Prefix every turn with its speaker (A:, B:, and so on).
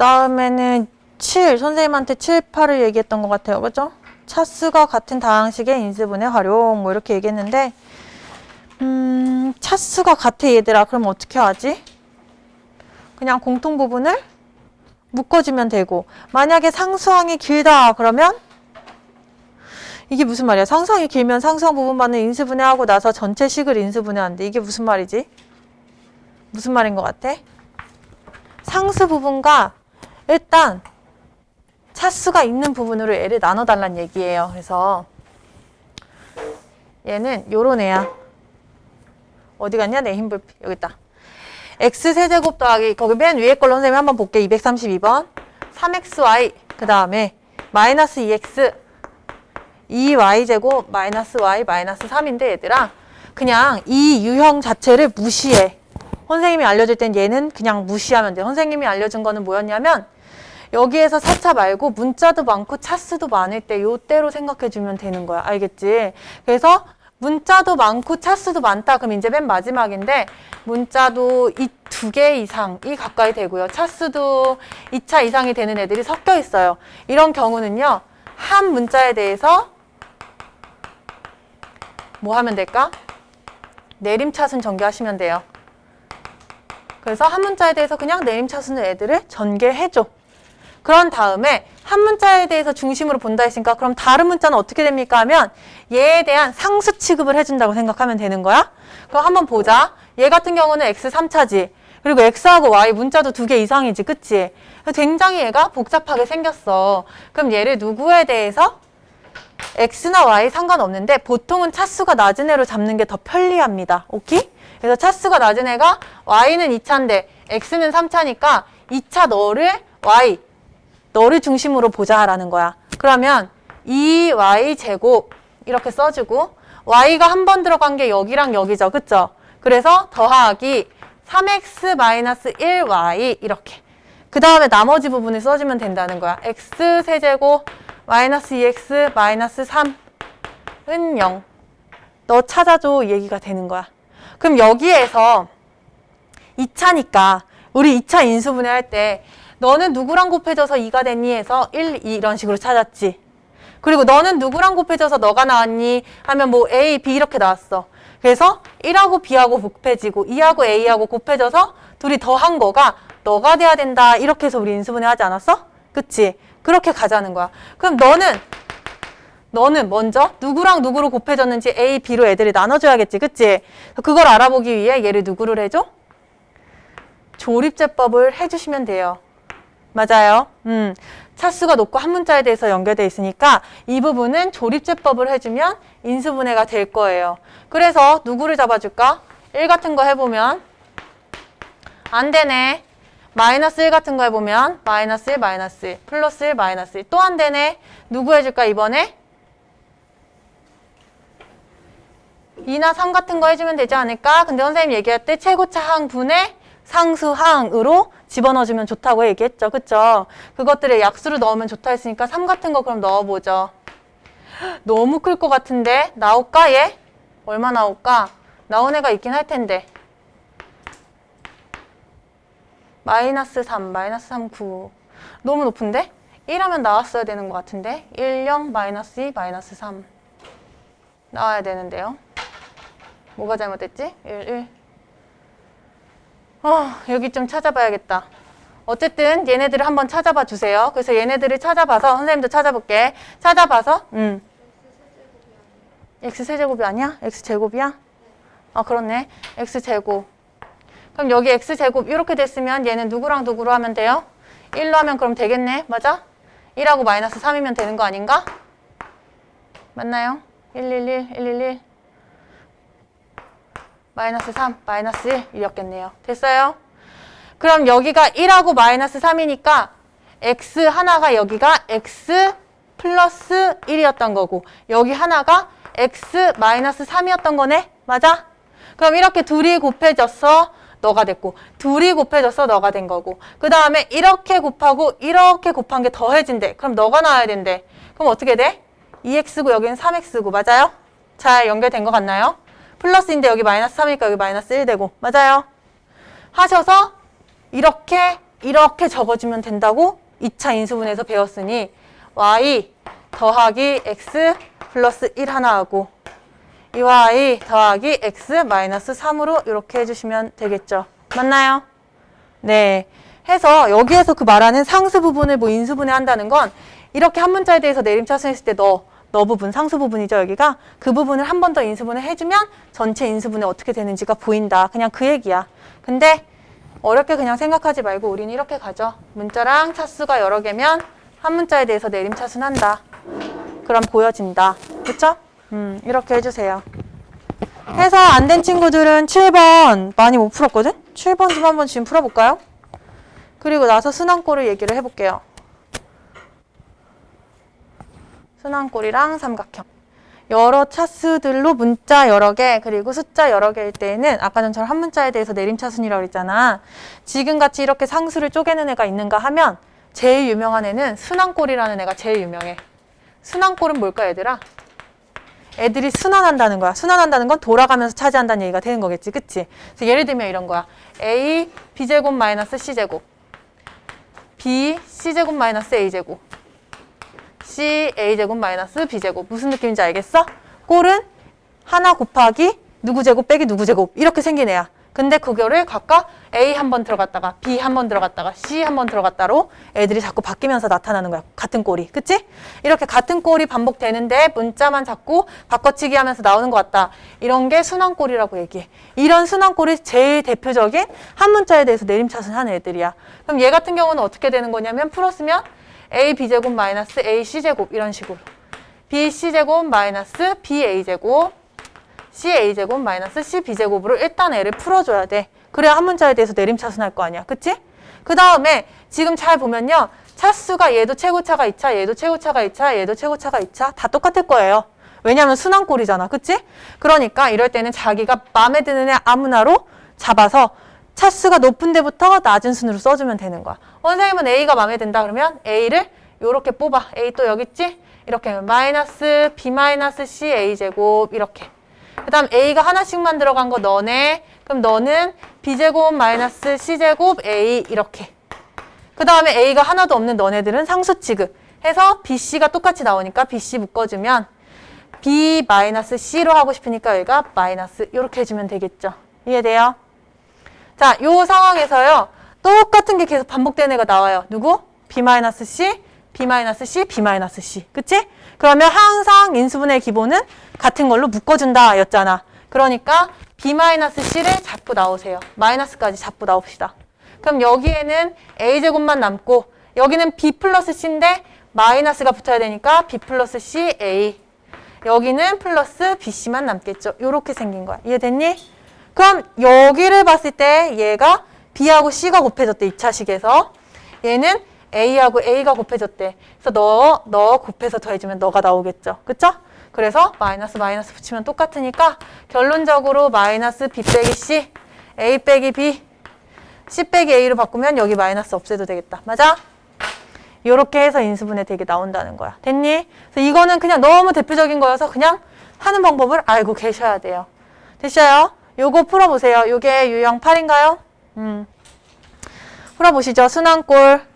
A: 다음에는 7, 선생님한테 7, 8을 얘기했던 것 같아요. 그죠? 차수가 같은 다항식의 인수분해 활용 뭐 이렇게 얘기했는데 음, 차수가 같아 얘들아. 그럼 어떻게 하지? 그냥 공통 부분을 묶어주면 되고 만약에 상수항이 길다 그러면 이게 무슨 말이야? 상수항이 길면 상수항 부분만을 인수분해하고 나서 전체 식을 인수분해한대. 이게 무슨 말이지? 무슨 말인 것 같아? 상수 부분과 일단 차수가 있는 부분으로 얘를 나눠달란 얘기예요. 그래서 얘는 요런 애야. 어디 갔냐? 내 흰불 여기 있다. x 세제곱 더하기 거기 맨 위에 걸로 선생님 한번 볼게. 232번. 3xy 그 다음에 마이너스 2x 2y제곱 마이너스 y 마이너스 3인데 얘들아 그냥 이 유형 자체를 무시해. 선생님이 알려줄 땐 얘는 그냥 무시하면 돼. 선생님이 알려준 거는 뭐였냐면 여기에서 4차 말고 문자도 많고 차수도 많을 때 요때로 생각해 주면 되는 거야. 알겠지? 그래서 문자도 많고 차수도 많다. 그럼 이제 맨 마지막인데 문자도 이 두 개 이상이 가까이 되고요. 차수도 2차 이상이 되는 애들이 섞여 있어요. 이런 경우는요. 한 문자에 대해서 뭐 하면 될까? 내림차순 전개하시면 돼요. 그래서 한 문자에 대해서 그냥 내림차순을 애들을 전개해줘. 그런 다음에 한 문자에 대해서 중심으로 본다 했으니까 그럼 다른 문자는 어떻게 됩니까 하면 얘에 대한 상수 취급을 해준다고 생각하면 되는 거야. 그럼 한번 보자. 얘 같은 경우는 x 3차지. 그리고 x하고 y 문자도 두 개 이상이지. 그치? 굉장히 얘가 복잡하게 생겼어. 그럼 얘를 누구에 대해서 x나 y 상관없는데 보통은 차수가 낮은 애로 잡는 게 더 편리합니다. 오케이? 그래서 차수가 낮은 애가 y는 2차인데 x는 3차니까 2차 너를 y 너를 중심으로 보자라는 거야. 그러면 2y 제곱 이렇게 써주고 y가 한 번 들어간 게 여기랑 여기죠. 그쵸? 그래서 더하기 3x-1y 이렇게 그 다음에 나머지 부분을 써주면 된다는 거야. x 세제곱 마이너스 2x 마이너스 3은 0. 너 찾아줘 이 얘기가 되는 거야. 그럼 여기에서 2차니까 우리 2차 인수분해 할때 너는 누구랑 곱해져서 2가 됐니 해서 1, 2 이런 식으로 찾았지. 그리고 너는 누구랑 곱해져서 너가 나왔니 하면 뭐 A, B 이렇게 나왔어. 그래서 1하고 B하고 곱해지고 2하고 A하고 곱해져서 둘이 더한 거가 너가 돼야 된다. 이렇게 해서 우리 인수분해 하지 않았어? 그치? 그렇게 가자는 거야. 그럼 너는 너는 먼저 누구랑 누구로 곱해졌는지 A, B로 애들이 나눠줘야겠지. 그치? 그걸 알아보기 위해 얘를 누구를 해줘? 조립제법을 해주시면 돼요. 맞아요. 음, 차수가 높고 한 문자에 대해서 연결돼 있으니까 이 부분은 조립제법을 해주면 인수분해가 될 거예요. 그래서 누구를 잡아줄까? 1 같은 거 해보면 안 되네. 마이너스 1 같은 거 해보면 마이너스 1, 마이너스 1, 플러스 1, 마이너스 1. 또 안 되네. 누구 해줄까 이번에? 2나 3 같은 거 해주면 되지 않을까? 근데 선생님 얘기할 때 최고차 항 분의 상수항으로 집어넣어주면 좋다고 얘기했죠. 그쵸? 그것들을 약수로 넣으면 좋다 했으니까 3 같은 거 그럼 넣어보죠. 너무 클 것 같은데 나올까 얘? 얼마 나올까? 나온 애가 있긴 할 텐데. 마이너스 3, 마이너스 3, 9. 너무 높은데? 1 하면 나왔어야 되는 것 같은데? 1, 0, 마이너스 2, 마이너스 3. 나와야 되는데요. 뭐가 잘못됐지? 1, 1. 어, 여기 좀 찾아봐야겠다. 어쨌든 얘네들을 한번 찾아봐 주세요. 그래서 얘네들을 찾아봐서 선생님도 찾아볼게. 찾아봐서 음. x 세제곱이 아니야? x 제곱이야? 아 그렇네. x 제곱. 그럼 여기 x 제곱 이렇게 됐으면 얘는 누구랑 누구로 하면 돼요? 1로 하면 그럼 되겠네. 맞아? 1하고 마이너스 3이면 되는 거 아닌가? 맞나요? 111, 111. 마이너스 3, 마이너스 1 이었겠네요. 됐어요? 그럼 여기가 1하고 마이너스 3이니까 x 하나가 여기가 x 플러스 1이었던 거고 여기 하나가 x 마이너스 3이었던 거네? 맞아? 그럼 이렇게 둘이 곱해졌어. 너가 됐고 둘이 곱해져서 너가 된 거고 그 다음에 이렇게 곱하고 이렇게 곱한 게 더해진대. 그럼 너가 나와야 된대. 그럼 어떻게 돼? 2x고 여기는 3x고 맞아요? 잘 연결된 것 같나요? 플러스인데 여기 마이너스 3이니까 여기 마이너스 1 되고 맞아요? 하셔서 이렇게 이렇게 적어주면 된다고 2차 인수분해에서 배웠으니 y 더하기 x 플러스 1 하나 하고 이 y 더하기 x 마이너스 3으로 이렇게 해주시면 되겠죠. 맞나요? 네. 해서 여기에서 그 말하는 상수 부분을 뭐 인수분해 한다는 건 이렇게 한 문자에 대해서 내림차순 했을 때 너, 너 부분, 상수 부분이죠, 여기가. 그 부분을 한 번 더 인수분해 해주면 전체 인수분해 어떻게 되는지가 보인다. 그냥 그 얘기야. 근데 어렵게 그냥 생각하지 말고 우리는 이렇게 가죠. 문자랑 차수가 여러 개면 한 문자에 대해서 내림 차순한다. 그럼 보여진다. 그쵸? 음, 이렇게 해주세요. 해서 안 된 친구들은 7번 많이 못 풀었거든? 7번 좀 한번 지금 풀어볼까요? 그리고 나서 순환꼴을 얘기를 해볼게요. 순환꼴이랑 삼각형. 여러 차수들로 문자 여러 개 그리고 숫자 여러 개일 때에는 아까 전처럼 한 문자에 대해서 내림차순이라고 그랬잖아. 지금같이 이렇게 상수를 쪼개는 애가 있는가 하면 제일 유명한 애는 순환꼴이라는 애가 제일 유명해. 순환꼴은 뭘까 얘들아? 애들이 순환한다는 거야. 순환한다는 건 돌아가면서 차지한다는 얘기가 되는 거겠지. 그치? 그래서 예를 들면 이런 거야. A B제곱 마이너스 C제곱 B C제곱 마이너스 A제곱 C A제곱 마이너스 B제곱 무슨 느낌인지 알겠어? 꼴은 하나 곱하기 누구 제곱 빼기 누구 제곱 이렇게 애야. 근데 그거를 각각 A 한 번 들어갔다가 B 한 번 들어갔다가 C 한 번 들어갔다로 애들이 자꾸 바뀌면서 나타나는 거야. 같은 꼴이. 그치? 이렇게 같은 꼴이 반복되는데 문자만 자꾸 바꿔치기 하면서 나오는 것 같다. 이런 게 순환꼴이라고 얘기해. 이런 순환꼴이 제일 대표적인 한 문자에 대해서 내림차순 하는 애들이야. 그럼 얘 같은 경우는 어떻게 되는 거냐면 풀었으면 A B제곱 마이너스 A C제곱 이런 식으로. B C제곱 마이너스 B A제곱 CA제곱 마이너스 CB제곱으로 일단 애를 풀어줘야 돼. 그래야 한 문자에 대해서 내림차순할 거 아니야. 그치? 그 다음에 지금 잘 보면요. 차수가 얘도 최고차가 2차, 얘도 최고차가 2차, 얘도 최고차가 2차 다 똑같을 거예요. 왜냐하면 순환꼴이잖아. 그치? 그러니까 이럴 때는 자기가 마음에 드는 애 아무나로 잡아서 차수가 높은 데부터 낮은 순으로 써주면 되는 거야. 원생님은 A가 마음에 든다 그러면 A를 요렇게 뽑아. A 또 여기 있지? 이렇게 하면 마이너스 B 마이너스 C A제곱 이렇게. 그 다음 A가 하나씩만 들어간 거 너네. 그럼 너는 B제곱 마이너스 C제곱 A 이렇게. 그 다음에 A가 하나도 없는 너네들은 상수 취급. 해서 BC가 똑같이 나오니까 BC 묶어주면 B 마이너스 C로 하고 싶으니까 여기가 마이너스 이렇게 해주면 되겠죠. 이해돼요? 자, 요 상황에서요. 똑같은 게 계속 반복되는 애가 나와요. 누구? B 마이너스 C, B 마이너스 C, B 마이너스 C. 그치? 그러면 항상 인수분해 기본은 같은 걸로 묶어준다 였잖아. 그러니까 B 마이너스 C를 잡고 나오세요. 마이너스까지 잡고 나옵시다. 그럼 여기에는 A제곱만 남고 여기는 B 플러스 C인데 마이너스가 붙어야 되니까 B 플러스 C A 여기는 플러스 BC만 남겠죠. 요렇게 생긴 거야. 이해됐니? 그럼 여기를 봤을 때 얘가 B하고 C가 곱해졌대. 2차식에서. 얘는 A하고 A가 곱해졌대. 그래서 너, 너 곱해서 더해주면 너가 나오겠죠. 그쵸? 그래서 마이너스 마이너스 붙이면 똑같으니까 결론적으로 마이너스 B 빼기 C, A 빼기 B, C 빼기 A로 바꾸면 여기 마이너스 없애도 되겠다. 맞아? 이렇게 해서 인수분해 되게 나온다는 거야. 됐니? 그래서 이거는 그냥 너무 대표적인 거여서 그냥 하는 방법을 알고 계셔야 돼요. 됐어요? 요거 풀어보세요. 요게 유형 8인가요? 음. 풀어보시죠. 순환꼴.